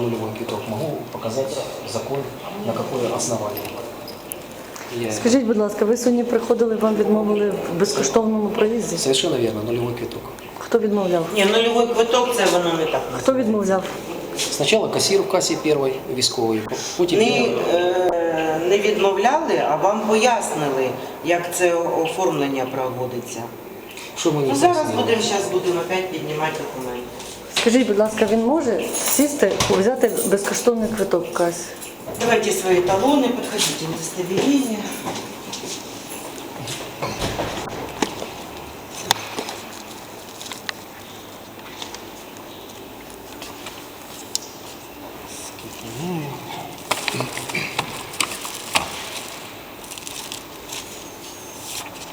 нулевой квиток. Могу показать закон, на какое основание. Я- Скажіть, будь ласка, ви сьогодні приходили, вам відмовили в безкоштовному проїзді? Совершенно верно, нулевой квиток. Хто відмовляв? Ні, нульовий квиток це воно не так. Хто відмовляв? Сначала кассир в кассе первой військовой, потім Не, е, не відмовляли, а вам пояснили, як це оформлення проводиться. що мені Ну, зараз пояснили? будемо зараз будемо опять піднімати документи. Скажіть, будь ласка, він може сісти, взяти безкоштовний квиток в касі? Давайте свої талони, підходіть удостоверення.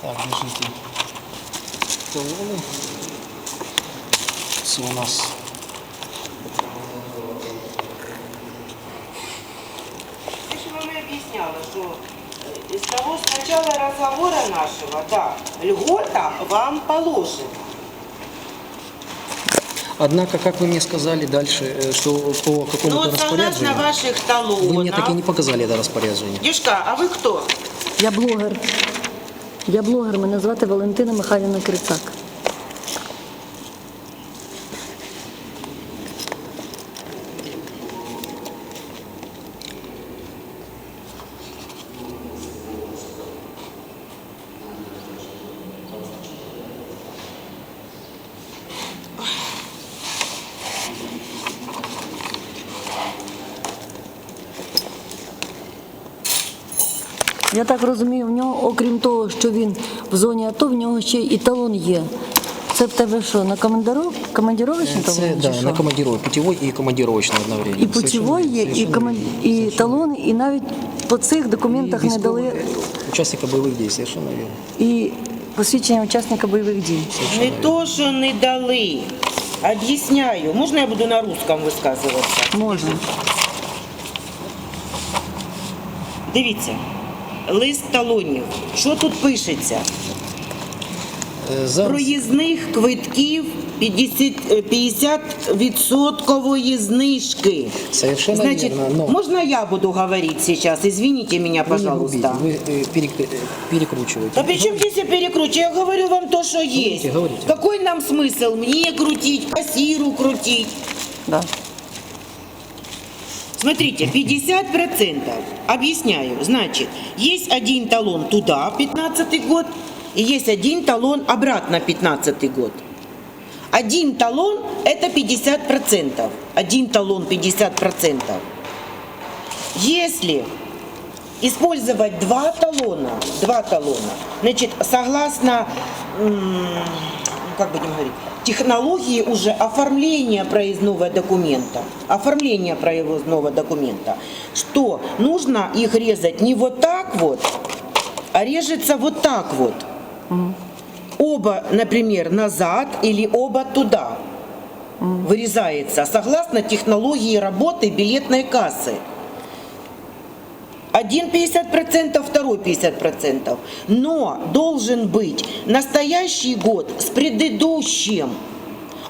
Так, держите. Талоны. Це у нас Я же вам и объясняла, что э, из того с начала разговора нашего, да, льгота вам положена. Однако, как вы мне сказали дальше, э, что по Ну какому-то вот согласно распоряжению, ваших талонов. вы мне так и не показали это распоряжение. Дюшка, а вы кто? Я блогер. Я блогер, мене звати Валентина Михайлівна Крицак. Я так розумію, в нього, окрім того, що він в зоні АТО, в нього ще і талон є. Це в тебе що, на командиров... командировочний талон? чи да, на командировой, путевой и командировочный одновременно. І путівой є, і, коман... і талони, і навіть по цих документах не дали Учасника бойових дій, совершенно верно. і посвідчення учасника бойових дій. Не то, що не дали. Об'ясняю. Можна я буду на русском висказуватися? Можна. Дивіться. Лист талонів. Що тут пишеться? Е, Зараз Проїзних квитків 50, е, 50% знижки. Совершенно Значит, верно, но- можно я буду говорить сейчас? Извините меня, ви не губите, пожалуйста. ви е, перек- е, перекручуєте. Да при чем здесь я перекручу? Я говорю вам то, что есть. говорите. Какой нам смысл? Мне крутить, кассиру крутить? Да. Смотрите, 50%. Объясняю. Значит, есть один талон туда, 15 год, и есть один талон обратно, 15 год. Один талон – это 50%. Один талон – 50%. Если использовать два талона, два талона, значит, согласно, ну, как будем говорить, технологии уже оформления проездного документа, оформления проездного документа, что нужно их резать не вот так вот, а режется вот так вот. Оба, например, назад или оба туда вырезается, согласно технологии работы билетной кассы. Один 50%, второй 50%. Но должен быть настоящий год с предыдущим.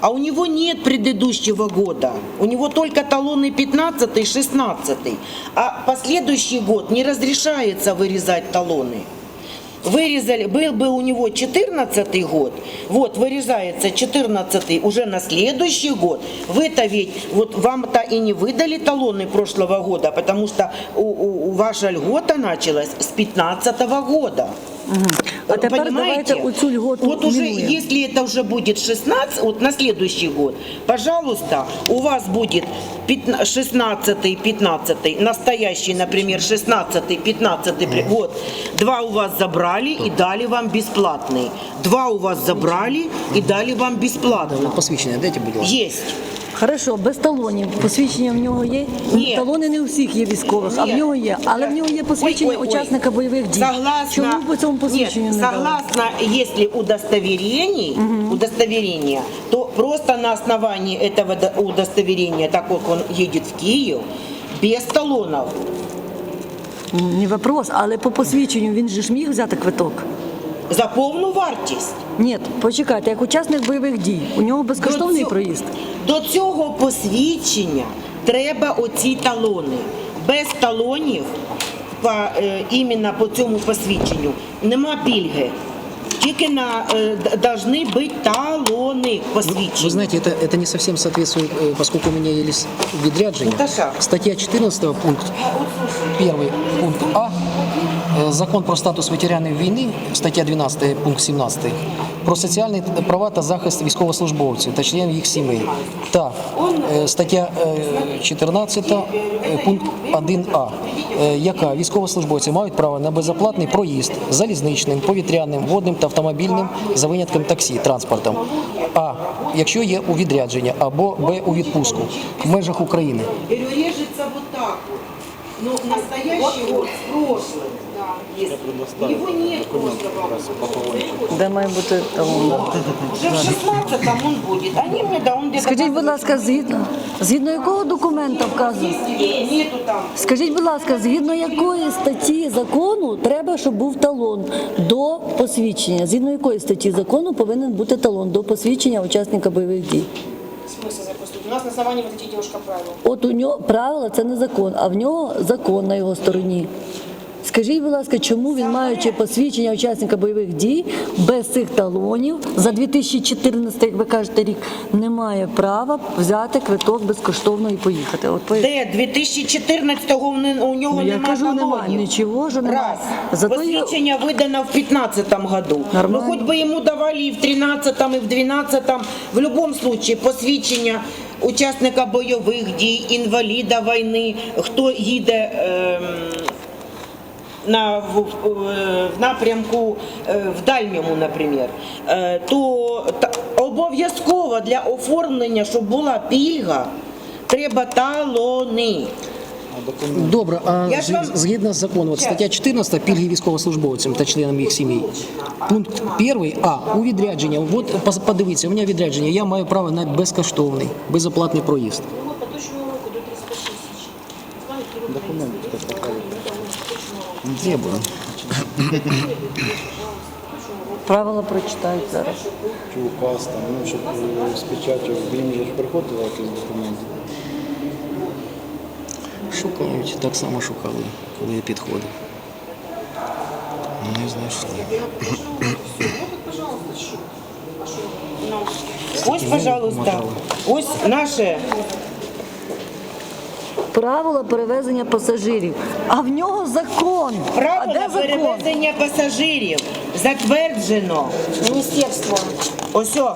А у него нет предыдущего года. У него только талоны 15 16 А последующий год не разрешается вырезать талоны. Вырезали, был бы у него 14 год, вот вырезается 14 уже на следующий год. Вы-то ведь, вот вам-то и не выдали талоны прошлого года, потому что у, у- у ваша льгота началась с 15 года. А Вот понимаете? давайте оцю льготу Вот уже, мінуємо. если это уже будет 16, вот на следующий год, пожалуйста, у вас будет 16 15 настоящий, например, 16 15 при- вот, два у вас забрали и дали вам бесплатный. Два у вас забрали и дали вам бесплатно. Посвідчення дайте, будь ласка. Есть. Хорошо, без талонів. Посвідчення в нього є? Ні. Талони не у всіх є військових, а в нього є. Але в нього є посвідчення Ой, ой, ой. учасника бойових дій. Согласно, Чому по цьому посвідченню нет, не дали? согласно, если удостоверений, удостоверения, то просто на основании этого до- удостоверения, так как он едет в Киев, без талонов. Не вопрос, але по посвідченню він же ж міг взяти квиток. За повну вартість. Ні, почекайте, як учасник бойових дій. У нього безкоштовний До цього- проїзд. До цього посвідчення треба оці талони. Без талонів по, е, іменно по цьому посвідченню нема пільги Тільки на е, д- должны бути талони Вы посвідчення. знаете, это, это не совсем соответствует, э, поскольку у меня есть відрядження. Наташа. Статья 14 пункт 1 пункт А. э, Закон про статус ветеранів війни, стаття 12 пункт 17, про соціальні права та захист військовослужбовців та членів їх сімей. Та е, стаття е, 14 е, пункт 1А, е, яка військовослужбовці мають право на безоплатний проїзд залізничним, повітряним, водним та автомобільним за винятком таксі транспортом. А якщо є у відрядження або Б у відпустку в межах України. Говорю, режется вот так вот. Но настоящий год с прошлым. Есть. У нет прошлого. Де має бути талон? Уже в 16-м он будет. Они мне, да, он где-то... Скажіть, будь ласка, згідно, згідно якого документа Нету там. Скажіть, будь ласка, згідно якої статті закону треба, щоб був талон до посвідчення? Згідно якої статті закону повинен бути талон до посвідчення учасника бойових дій? смысл запустить? У нас на основании вот эти девушка правила. От у нього правила це не закон, а в нього закон на його стороні. Скажіть, будь ласка, чому він, маючи посвідчення учасника бойових дій, без цих талонів за 2014, як ви кажете, рік, не має права взяти квиток безкоштовно і поїхати? От поясніть. Де 2014-го у нього Ну, я нема кажу, нема. талонів. Нічого ж нема. Раз. Зато є- Посвідчення видано в 15 году. Нормально. Ну, хоч би йому давали і в 13 і в 12 В будь-якому випадку посвідчення учасника бойових дій, інваліда війни, хто їде ем, на, в, в- напрямку е, в дальньому, наприклад, е, то обов'язково для оформлення, щоб була пільга, треба талони. Добре, а Я ж з- вам- згідно з законом, от стаття 14 пільги військовослужбовцям та членам їх сімей. Пункт 1, а у відрядження. От пос- подивіться, у мене відрядження, я маю право на безкоштовний, безоплатний проїзд. Ну, по точному уроку до 35 тысяч. Знаю, Документ. Де буде? Правила прочитають зараз. чи указ там, ну, щоб е, з печаттю, він же ж приходили якісь документи. Шукають, так само шукали, коли я підходив. Не знайшли. Ось, пожалуйста, ось наше Правила перевезення пасажирів. А в нього закон. а право де закон? перевезення пасажирів затверджено. Министерство. Ось, о,